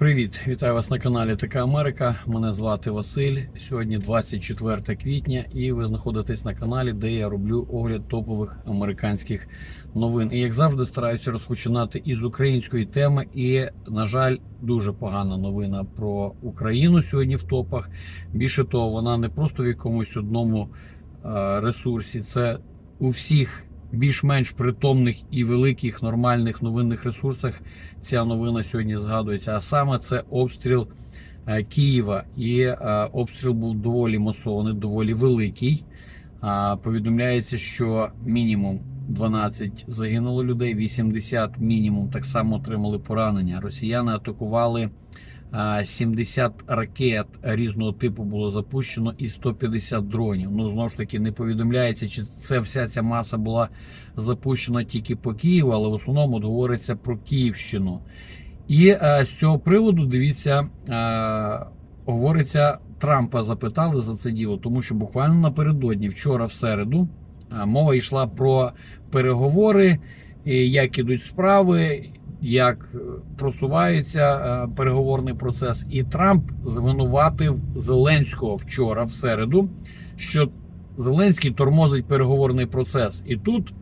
Привіт, вітаю вас на каналі Така Америка. Мене звати Василь. Сьогодні 24 квітня, і ви знаходитесь на каналі, де я роблю огляд топових американських новин. І як завжди, стараюся розпочинати із української теми. І, на жаль, дуже погана новина про Україну сьогодні в топах. Більше того, вона не просто в якомусь одному е, ресурсі, це у всіх більш-менш притомних і великих нормальних новинних ресурсах ця новина сьогодні згадується. А саме це обстріл е, Києва. І е, обстріл був доволі масований, доволі великий. Повідомляється, що мінімум 12 загинуло людей, 80 мінімум так само отримали поранення. Росіяни атакували. А, 70 ракет різного типу було запущено і 150 дронів. Ну знову ж таки не повідомляється, чи це вся ця маса була запущена тільки по Києву, але в основному говориться про Київщину. І е, з цього приводу дивіться, е, говориться, Трампа запитали за це діло, тому що буквально напередодні, вчора, в середу, е, мова йшла про переговори, і як ідуть справи, як е, просувається е, переговорний процес. І Трамп звинуватив Зеленського вчора, в середу, що Зеленський тормозить переговорний процес. І тут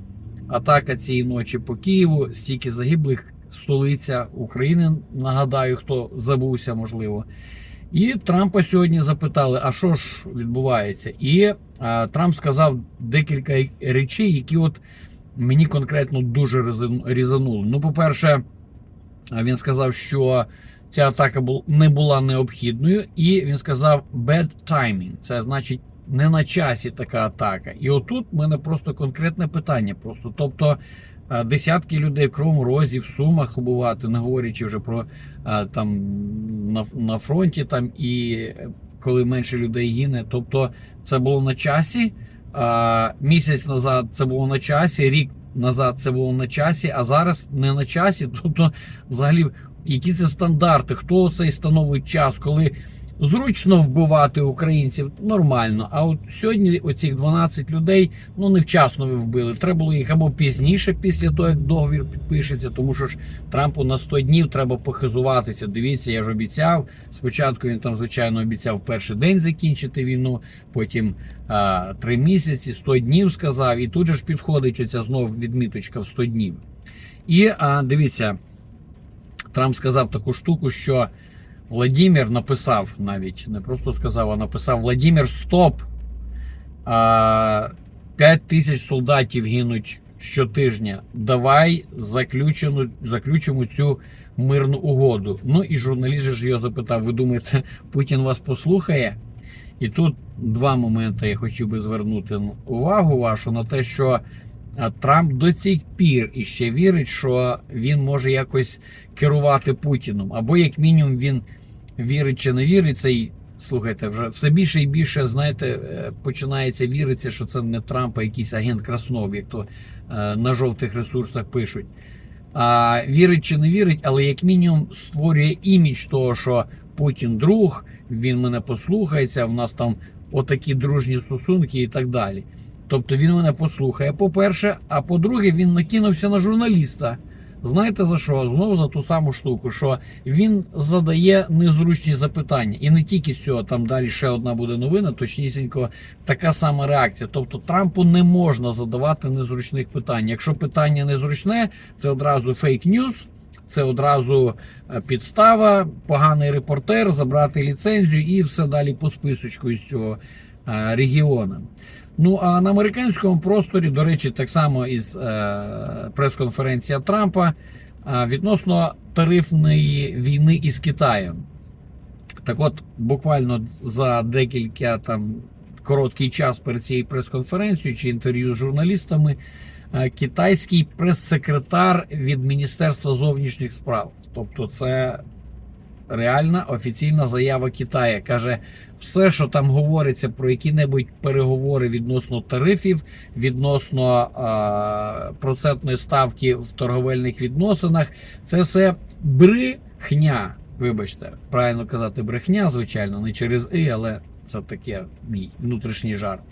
атака цієї ночі по Києву, стільки загиблих, столиця України. Нагадаю, хто забувся, можливо. І Трампа сьогодні запитали, а що ж відбувається? І а, Трамп сказав декілька речей, які от мені конкретно дуже різан- різанули. Ну, по-перше, він сказав, що ця атака не була необхідною, і він сказав bad timing. Це значить не на часі така атака. І отут в мене просто конкретне питання. Просто тобто е, десятки людей в Кривому Розі, в Сумах убивати, не говорячи вже про е, там на, на фронті, там і е, коли менше людей гине. Тобто це було на часі. Місяць назад це було на часі, рік назад це було на часі, а зараз не на часі. Тобто, взагалі, які це стандарти? Хто цей становить час, коли зручно вбивати українців нормально. А от сьогодні оцих 12 людей ну невчасно ви вбили. Треба було їх або пізніше, після того як договір підпишеться, тому що ж Трампу на 100 днів треба похизуватися. Дивіться, я ж обіцяв. Спочатку він там, звичайно, обіцяв перший день закінчити війну, потім а, 3 місяці, 100 днів сказав. І тут же ж підходить оця знову відміточка в 100 днів. І а, дивіться, Трамп сказав таку штуку, що Владимир написав навіть, не просто сказав, а написав Владимир, стоп! А, 5 тисяч солдатів гинуть щотижня. Давай заключимо, заключимо цю мирну угоду. Ну і журналіст ж його запитав: ви думаєте, Путін вас послухає? І тут два моменти я хотів би звернути увагу вашу на те, що Трамп до цих пір іще вірить, що він може якось керувати Путіном, або як мінімум він вірить чи не вірить цей. Слухайте, вже все більше і більше, знаєте, е, починається віритися, що це не Трамп, а якийсь агент Краснов, як то е, на жовтих ресурсах пишуть. А вірить чи не вірить, але як мінімум створює імідж того, що Путін друг, він мене послухається, в нас там отакі дружні стосунки і так далі. Тобто він мене послухає, по-перше, а по-друге, він накинувся на журналіста. Знаєте за що? Знову за ту саму штуку, що він задає незручні запитання. І не тільки цього, там далі ще одна буде новина, точнісінько така сама реакція. Тобто Трампу не можна задавати незручних питань. Якщо питання незручне, це одразу фейк ньюс. Це одразу е, підстава, поганий репортер, забрати ліцензію і все далі по списочку із цього е, регіону. Ну а на американському просторі, до речі, так само із е, прес-конференція Трампа е, відносно тарифної війни із Китаєм. Так от, буквально за декілька там короткий час перед цією прес-конференцією чи інтерв'ю з журналістами, китайський прес-секретар від Міністерства зовнішніх справ. Тобто, це реальна офіційна заява Китаю. Каже, все, що там говориться про які-небудь переговори відносно тарифів, відносно а, процентної ставки в торговельних відносинах, це все брехня. Вибачте, правильно казати брехня, звичайно, не через і, але це таке мій внутрішній жарт.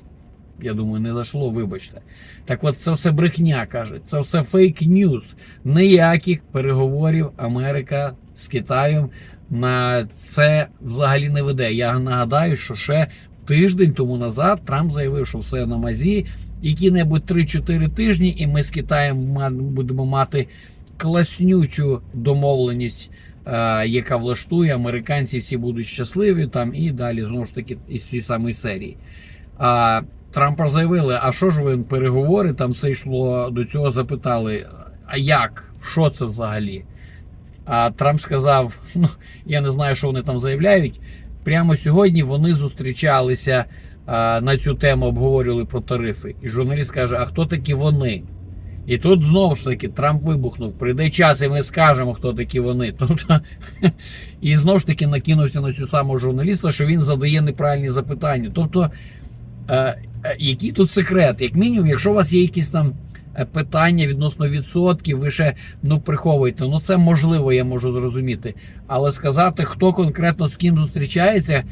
я думаю, не зайшло, вибачте. Так от це все брехня каже, це все фейк ньюс. Ніяких переговорів Америка з Китаєм на це взагалі не веде. Я нагадаю, що ще тиждень тому назад Трамп заявив, що все на мазі. Які-небудь 3-4 тижні, і ми з Китаєм будемо мати класнючу домовленість, е, яка влаштує американці всі будуть щасливі там і далі знову ж таки із цієї самої серії. А Трампа заявили: а що ж ви переговори? Там все йшло до цього. Запитали, а як? Що це взагалі? А Трамп сказав: ну я не знаю, що вони там заявляють. Прямо сьогодні вони зустрічалися а, на цю тему, обговорювали про тарифи. І журналіст каже: А хто такі вони? І тут знову ж таки Трамп вибухнув. Прийде час, і ми скажемо, хто такі вони. Тобто, і знову ж таки накинувся на цю саму журналіста, що він задає неправильні запитання. Тобто, е, е, який тут секрет? Як мінімум, якщо у вас є якісь там питання відносно відсотків, ви ще ну приховуєте. Ну це можливо, я можу зрозуміти. Але сказати, хто конкретно з ким зустрічається,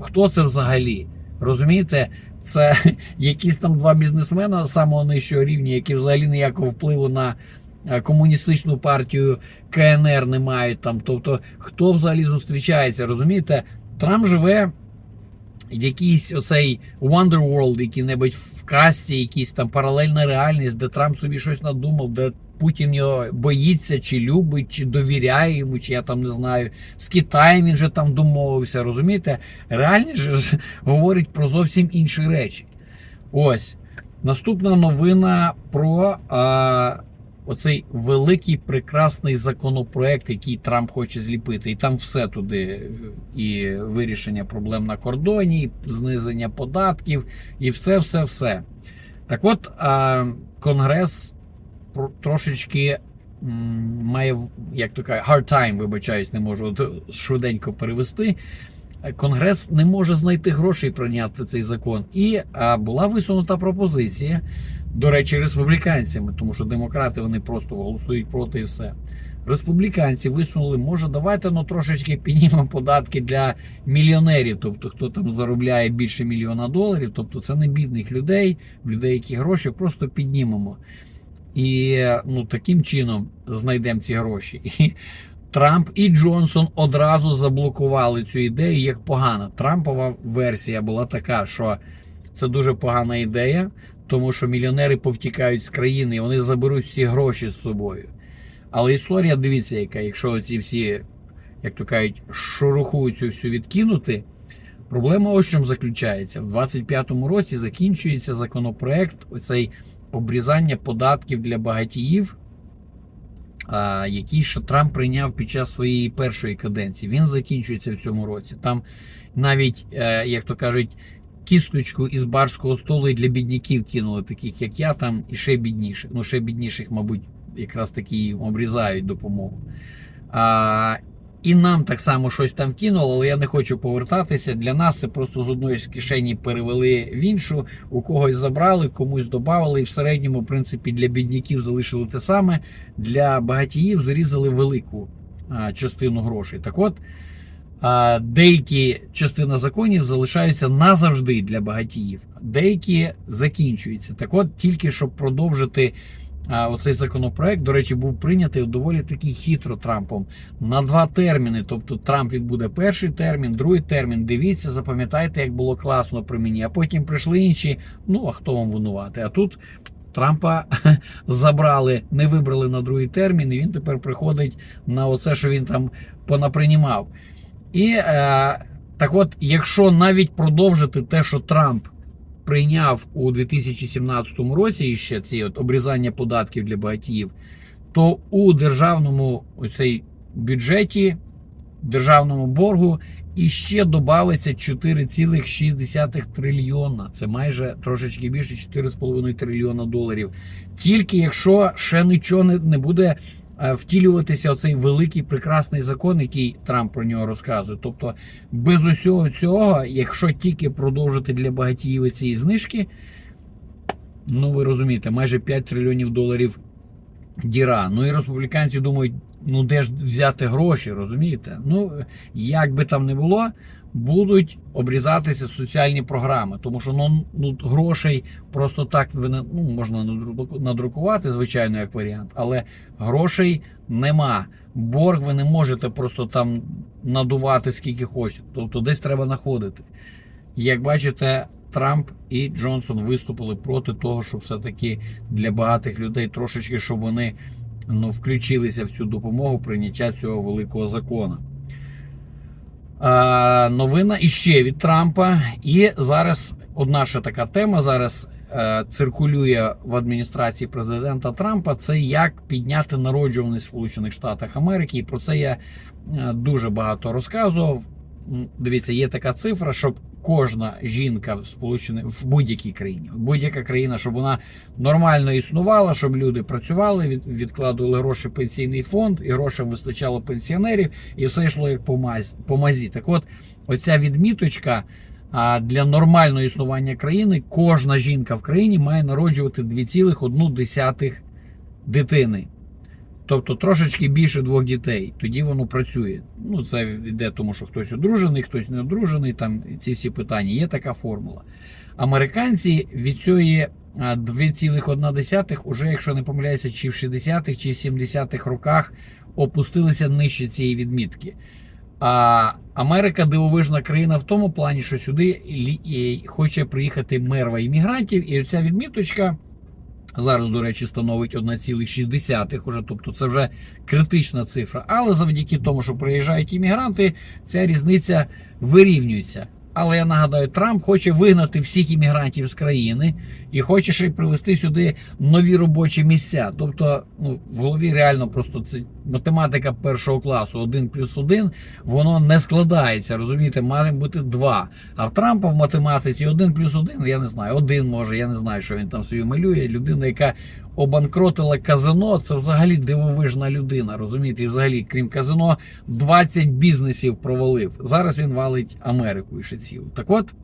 хто це взагалі? Розумієте? Це якісь там два бізнесмена самого нижчого рівня, які взагалі ніякого впливу на е, комуністичну партію КНР не мають там. Тобто, хто взагалі зустрічається, розумієте? Трамп живе якийсь оцей Wonderworld, який-небудь в касті, якийсь там паралельна реальність, де Трамп собі щось надумав, де Путін його боїться, чи любить, чи довіряє йому, чи я там не знаю. З Китаєм він же там домовився, розумієте? Реальність же говорить про зовсім інші речі. Ось наступна новина про а, оцей великий прекрасний законопроект, який Трамп хоче зліпити. І там все туди, і вирішення проблем на кордоні, і знизення податків, і все, все, все. Так от, Конгрес трошечки має, як то кажуть, hard time, вибачаюсь, не можу швиденько перевести. Конгрес не може знайти грошей прийняти цей закон. І була висунута пропозиція, до речі, республіканцями, тому що демократи вони просто голосують проти і все. Республіканці висунули, може, давайте ну, трошечки піднімемо податки для мільйонерів, тобто хто там заробляє більше мільйона доларів, тобто це не бідних людей, людей, які гроші, просто піднімемо. І ну, таким чином знайдемо ці гроші. І Трамп і Джонсон одразу заблокували цю ідею як погана. Трампова версія була така, що це дуже погана ідея, тому що мільйонери повтікають з країни вони заберуть всі гроші з собою. Але історія, дивіться, яка, якщо ці всі, як то кажуть, шуруху цю всю відкинути. Проблема ось чому заключається. В 25-му році закінчується законопроект оцей обрізання податків для багатіїв, який ще Трамп прийняв під час своєї першої каденції. Він закінчується в цьому році. Там навіть, е, як то кажуть, кісточку із барського столу і для бідняків кинули, таких як я, там і ще бідніших. Ну, ще бідніших, мабуть, якраз таки обрізають допомогу. А, і нам так само щось там кинуло, але я не хочу повертатися. Для нас це просто з одної з кишені перевели в іншу, у когось забрали, комусь додали. І в середньому, в принципі, для бідняків залишили те саме. Для багатіїв зарізали велику частину грошей. Так от, деякі частина законів залишаються назавжди для багатіїв, деякі закінчуються. Так от, тільки щоб продовжити. Оцей законопроект, до речі, був прийнятий доволі таки хитро Трампом на два терміни. Тобто Трамп відбуде перший термін, другий термін. Дивіться, запам'ятайте, як було класно при мені. А потім прийшли інші. Ну а хто вам винуватий? А тут Трампа забрали, не вибрали на другий термін, і він тепер приходить на оце, що він там понапринімав. І е, так, от, якщо навіть продовжити те, що Трамп прийняв у 2017 році і ще ці от обрізання податків для багатіїв, то у державному оцей бюджеті, державному боргу іще додається 4,6 трильйона. Це майже трошечки більше 4,5 трильйона доларів. Тільки якщо ще нічого не, не буде втілюватися оцей великий прекрасний закон, який Трамп про нього розказує. Тобто, без усього цього, якщо тільки продовжити для багатіїв ці знижки, ну ви розумієте, майже 5 трильйонів доларів діра. Ну і республіканці думають, ну де ж взяти гроші, розумієте? Ну, як би там не було, будуть обрізатися соціальні програми, тому що ну, ну грошей просто так ну, можна надру- надрукувати, звичайно, як варіант, але грошей нема. Борг ви не можете просто там надувати скільки хочете. Тобто десь треба знаходити. Як бачите, Трамп і Джонсон виступили проти того, щоб все-таки для багатих людей трошечки, щоб вони ну, включилися в цю допомогу прийняття цього великого закону. А, новина іще від Трампа. І зараз одна ще така тема зараз е, циркулює в адміністрації президента Трампа. Це як підняти народжуваність в Сполучених. І про це я е, дуже багато розказував. Дивіться, є така цифра, щоб кожна жінка в Сполучених в будь-якій країні, будь-яка країна, щоб вона нормально існувала, щоб люди працювали, від, відкладували гроші в пенсійний фонд, і грошей вистачало пенсіонерів, і все йшло як по, мазь, по мазі. Так от, оця відміточка а, для нормального існування країни, кожна жінка в країні має народжувати 2,1 дитини. Тобто трошечки більше двох дітей, тоді воно працює. Ну, це йде тому, що хтось одружений, хтось не одружений. Там ці всі питання. Є така формула. Американці від цієї 2,1 уже, якщо не помиляюся, чи в 60-х, чи в 70-х роках опустилися нижче цієї відмітки. А Америка дивовижна країна в тому плані, що сюди хоче приїхати мерва іммігрантів, і оця відміточка. Зараз, до речі, становить 1,6 уже, тобто це вже критична цифра. Але завдяки тому, що приїжджають іммігранти, ця різниця вирівнюється. Але я нагадаю, Трамп хоче вигнати всіх іммігрантів з країни і хоче ще й привезти сюди нові робочі місця. Тобто, ну, в голові реально просто це математика першого класу, один плюс один, воно не складається. Розумієте, має бути два. А в Трампа в математиці один плюс один, я не знаю, один може, я не знаю, що він там собі малює. Людина, яка обанкротила казино, це взагалі дивовижна людина. Розумієте, і взагалі, крім казино, 20 бізнесів провалив. Зараз він валить Америку і цілу. Так от.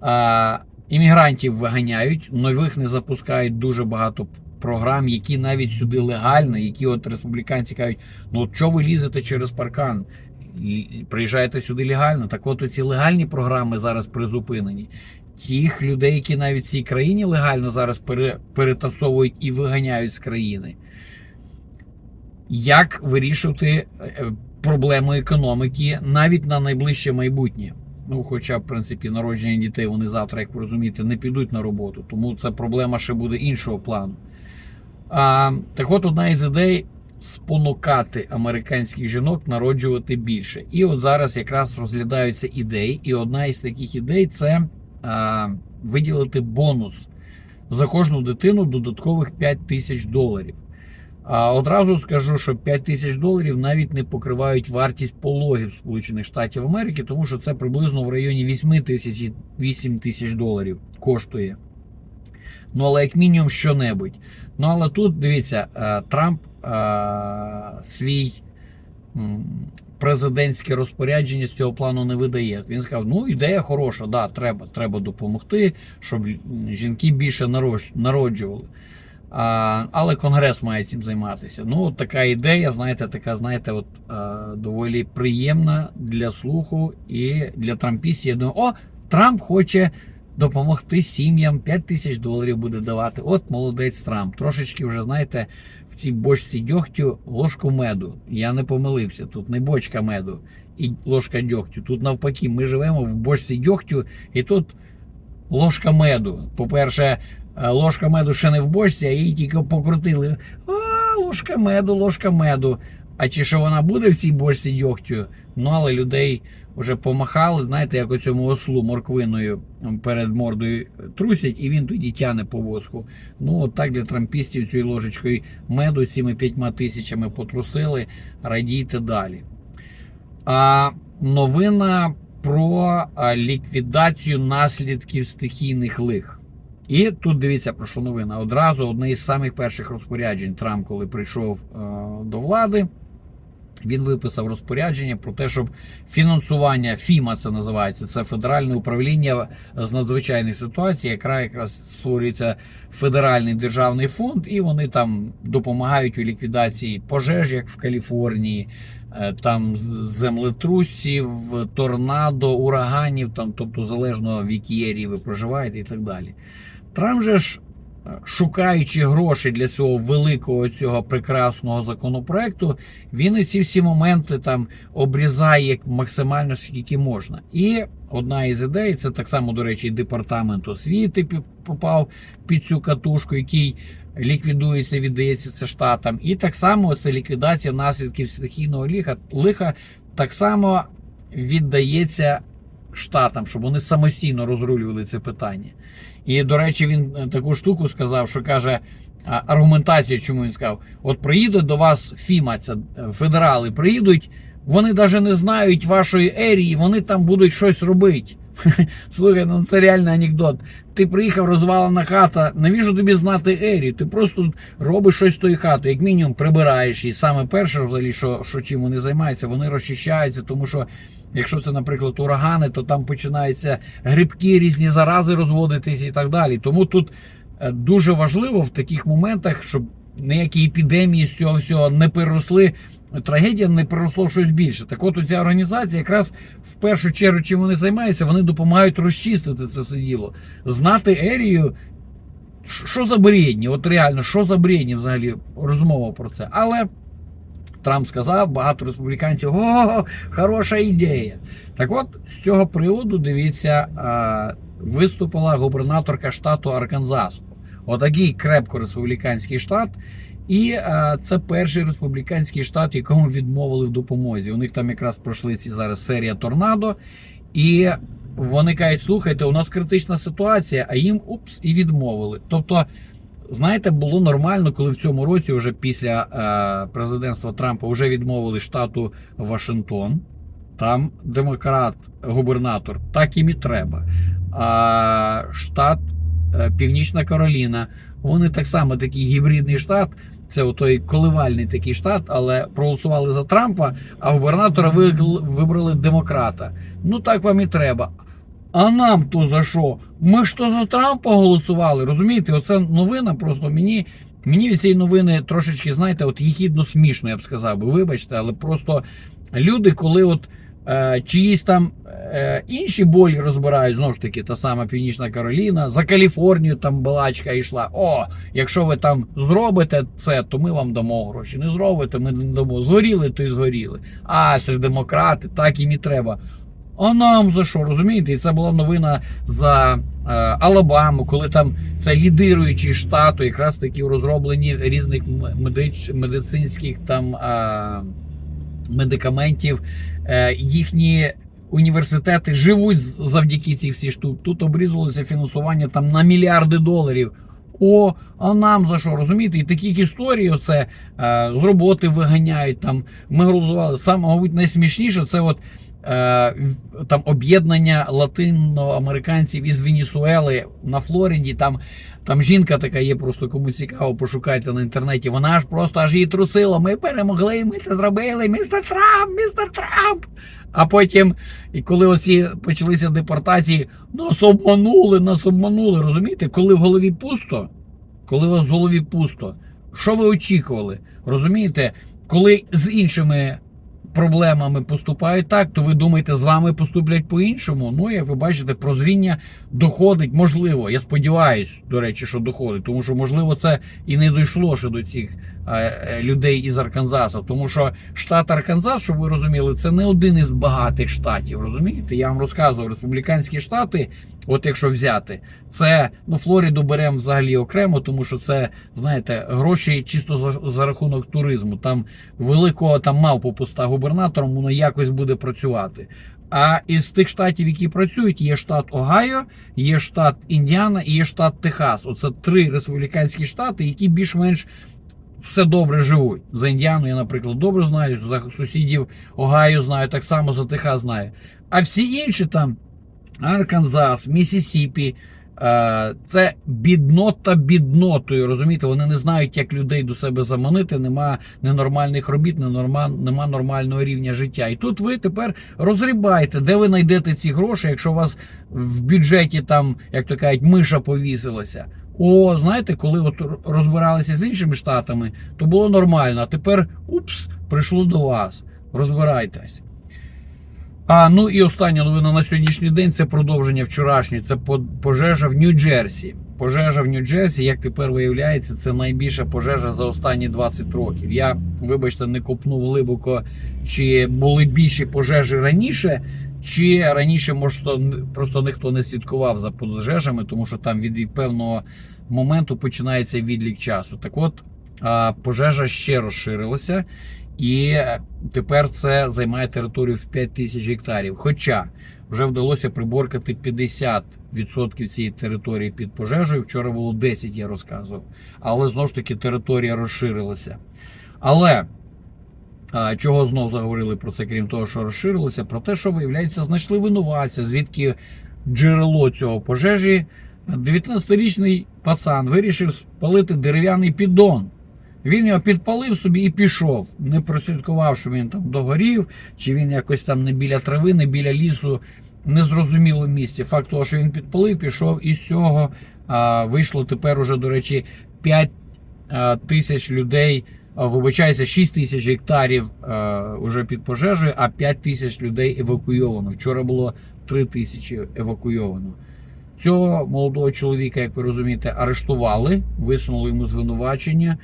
А, іммігрантів виганяють, нових не запускають дуже багато програм, які навіть сюди легально, які от республіканці кажуть, ну от що ви лізете через паркан? І- Приїжджаєте сюди легально. Так от ці легальні програми зараз призупинені. Тих людей, які навіть в цій країні легально зараз перетасовують і виганяють з країни. Як вирішувати е, проблему економіки навіть на найближче майбутнє? Ну, хоча, в принципі, народження дітей вони завтра, як ви розумієте, не підуть на роботу, тому це проблема ще буде іншого плану. А, так от одна із ідей спонукати американських жінок народжувати більше. І от зараз якраз розглядаються ідеї, і одна із таких ідей це виділити бонус за кожну дитину додаткових 5 тисяч доларів. А одразу скажу, що 5 тисяч доларів навіть не покривають вартість пологів Сполучених Штатів Америки, тому що це приблизно в районі 8 тисяч 8 тисяч доларів коштує. Ну, але як мінімум що-небудь. Ну, але тут дивіться, е, Трамп е, свій президентське розпорядження з цього плану не видає. Він сказав: ну, ідея хороша, да, треба, треба допомогти, щоб жінки більше народжували. А, але Конгрес має цим займатися. Ну, от така ідея, знаєте, така, знаєте, от а, доволі приємна для слуху і для трампістів. Я думаю, о, Трамп хоче допомогти сім'ям 5 тисяч доларів буде давати. От молодець Трамп. Трошечки вже, знаєте, в цій бочці дьогтю ложку меду. Я не помилився. Тут не бочка меду і ложка дьогтю. Тут навпаки, ми живемо в бочці дьогтю, і тут ложка меду. По-перше, е, ложка меду ще не в бочці, а її тільки покрутили. А, ложка меду, ложка меду. А чи що вона буде в цій бочці дьогтю? Ну, але людей вже помахали, знаєте, як оцьому ослу морквиною перед мордою трусять, і він тоді тяне по воску. Ну, от так для трампістів цією ложечкою меду цими п'ятьма тисячами потрусили. Радійте далі. А, новина про ліквідацію наслідків стихійних лих. І тут дивіться про що новина. Одразу одне із самих перших розпоряджень Трамп, коли прийшов е, до влади, Він виписав розпорядження про те, щоб фінансування ФІМА це називається. Це федеральне управління з надзвичайних ситуацій. Якраз якраз створюється федеральний державний фонд, і вони там допомагають у ліквідації пожеж, як в Каліфорнії, е, там землетрусів, торнадо, ураганів, там, тобто залежно в якій ерії ви проживаєте і так далі. Трамп же ж е, шукаючи гроші для цього великого цього прекрасного законопроекту, він і ці всі моменти там обрізає максимально скільки можна. І одна із ідей, це так само, до речі, і департамент освіти попав під цю катушку, який ліквідується, віддається це штатам. І так само це ліквідація наслідків стихійного лиха, лиха так само віддається штатам, щоб вони самостійно розрулювали це питання. І, до речі, він е, таку штуку сказав, що каже. аргументацію, чому він сказав: от приїде до вас Фіма, це е, федерали приїдуть, вони навіть не знають вашої ерії, вони там будуть щось робити. Слухай, ну це реальний анекдот. Ти приїхав, розвалена хата. Навіщо тобі знати ерію? Ти просто робиш щось з тої хати, як мінімум прибираєш її. Саме перше, взагалі, що, що чим вони займаються, вони розчищаються, тому що. Якщо це, наприклад, урагани, то там починаються грибки, різні зарази розводитись і так далі. Тому тут е, дуже важливо в таких моментах, щоб ніякі епідемії з цього всього не переросли. Трагедія не переросло в щось більше. Так от ця організація, якраз в першу чергу, чим вони займаються, вони допомагають розчистити це все діло, знати ерію. Що за бредні? От реально, що за бредні взагалі розмова про це. Але Трамп сказав, багато республіканців, о, хороша ідея. Так от, з цього приводу, дивіться, виступила губернаторка штату Арканзас. Отакий крепко республіканський штат. І а, це перший республіканський штат, якому відмовили в допомозі. У них там якраз пройшли ці зараз серія торнадо. І вони кажуть, слухайте, у нас критична ситуація, а їм упс і відмовили. Тобто, знаєте, було нормально, коли в цьому році, вже після е, президентства Трампа, вже відмовили штату Вашингтон. Там демократ-губернатор, так їм і треба. А штат е, Північна Кароліна, вони так само такий гібридний штат. Це той коливальний такий штат, але проголосували за Трампа, а губернатора вибрали демократа. Ну так вам і треба. А нам то за що? Ми ж то за Трампа голосували. Розумієте, оце новина просто мені. Мені від цієї новини трошечки, знаєте, от їхідно смішно, я б сказав би, вибачте, але просто люди, коли от чиїсь там е, інші болі розбирають, знову ж таки, та сама Північна Кароліна, за Каліфорнію там балачка йшла. О, якщо ви там зробите це, то ми вам дамо гроші. Не зробите, ми не дамо. Згоріли, то й згоріли. А, це ж демократи, так їм і треба. А нам за що, розумієте? І це була новина за е, Алабаму, коли там це лідируючий штат, якраз таки у розробленні різних медич, медицинських там е, медикаментів. Е, їхні університети живуть завдяки цій всій штуці. Тут обрізувалося фінансування там на мільярди доларів. О, а нам за що? Розумієте? І такі історії, оце е, з роботи виганяють. Там ми голосували. Саме, мабуть, найсмішніше це от там об'єднання латиноамериканців із Венесуели на Флориді. Там, там жінка така є, просто кому цікаво, пошукайте на інтернеті. Вона аж просто аж її трусила. Ми перемогли, ми це зробили. Містер Трамп, містер Трамп. А потім, і коли оці почалися депортації, нас обманули, нас обманули. Розумієте, коли в голові пусто, коли у вас в голові пусто, що ви очікували? Розумієте, коли з іншими проблемами поступають так, то ви думаєте, з вами поступлять по-іншому. Ну, як ви бачите, прозріння доходить, можливо. Я сподіваюся, до речі, що доходить, тому що, можливо, це і не дійшло ще до цих людей із Арканзаса. Тому що штат Арканзас, щоб ви розуміли, це не один із багатих штатів. Розумієте? Я вам розказував, республіканські штати, от якщо взяти, це ну Флориду беремо взагалі окремо, тому що це, знаєте, гроші чисто за, за рахунок туризму. Там великого там мав попуста губернатором, воно якось буде працювати. А із тих штатів, які працюють, є штат Огайо, є штат Індіана і є штат Техас. Оце три республіканські штати, які більш-менш все добре живуть. За Індіану я, наприклад, добре знаю, за сусідів Огайо знаю, так само за Техас знаю. А всі інші там Арканзас, Місісіпі, Е, Це біднота біднотою. Розумієте, вони не знають, як людей до себе заманити. Нема ненормальних робіт, нема нормального рівня життя. І тут ви тепер розрібаєте, де ви знайдете ці гроші, якщо у вас в бюджеті там, як то кажуть, миша повісилася. О, знаєте, коли от розбиралися з іншими штатами, то було нормально. А тепер упс, прийшло до вас. Розбирайтесь. А ну і остання новина на сьогоднішній день це продовження вчорашньої. Це по- пожежа в Нью-Джерсі. Пожежа в Нью-Джерсі, як тепер виявляється, це найбільша пожежа за останні 20 років. Я, вибачте, не копнув глибоко, чи були більші пожежі раніше, чи раніше, може, просто ніхто не слідкував за пожежами, тому що там від певного моменту починається відлік часу. Так от, пожежа ще розширилася. І тепер це займає територію в 5 тисяч гектарів. Хоча вже вдалося приборкати 50% цієї території під пожежею. Вчора було 10, я розказував. Але знову ж таки територія розширилася. Але чого знов заговорили про це, крім того, що розширилося, про те, що виявляється, знайшли винуватця, звідки джерело цього пожежі. 19-річний пацан вирішив спалити дерев'яний піддон. Він його підпалив собі і пішов, не прослідкував, що він там догорів, чи він якось там не біля трави, не біля лісу, незрозуміло місці. Факт того, що він підпалив, пішов, і з цього а, вийшло тепер уже, до речі, 5 а, тисяч людей. А, Вибачається, 6 тисяч гектарів а, уже під пожежею, а 5 тисяч людей евакуйовано. Вчора було 3 тисячі евакуйовано. Цього молодого чоловіка, як ви розумієте, арештували, висунули йому звинувачення.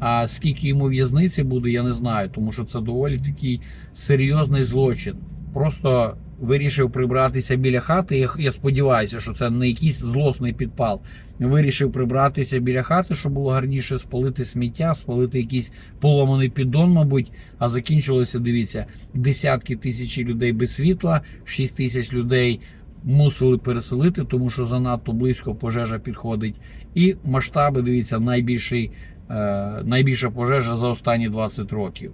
А скільки йому в'язниці буде, я не знаю, тому що це доволі такий серйозний злочин. Просто вирішив прибратися біля хати. Я, я сподіваюся, що це не якийсь злосний підпал. Вирішив прибратися біля хати, щоб було гарніше спалити сміття, спалити якийсь поломаний піддон, мабуть. А закінчилося, дивіться, десятки тисяч людей без світла, 6 тисяч людей мусили переселити, тому що занадто близько пожежа підходить. І масштаби, дивіться, найбільший. Е, найбільша пожежа за останні 20 років.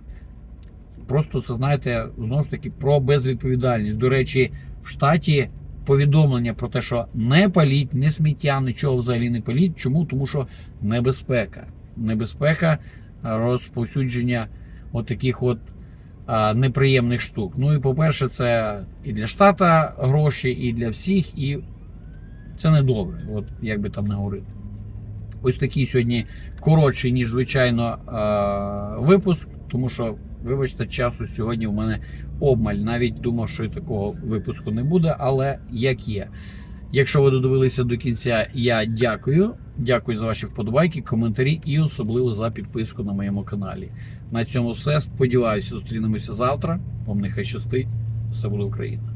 Просто це знаєте, знову ж таки про безвідповідальність. До речі, в штаті повідомлення про те, що не паліть, не сміття, нічого взагалі не паліть. Чому? Тому що небезпека. Небезпека розповсюдження отаких от а, неприємних штук. Ну і по-перше, це і для штата гроші, і для всіх, і це не добре. От як би там не говорити. Ось такий сьогодні коротший, ніж звичайно, випуск, тому що, вибачте, часу сьогодні в мене обмаль. Навіть думав, що такого випуску не буде, але як є. Якщо ви додивилися до кінця, я дякую. Дякую за ваші вподобайки, коментарі і особливо за підписку на моєму каналі. На цьому все. Сподіваюся, зустрінемося завтра. Вам нехай щастить. Все буде Україна!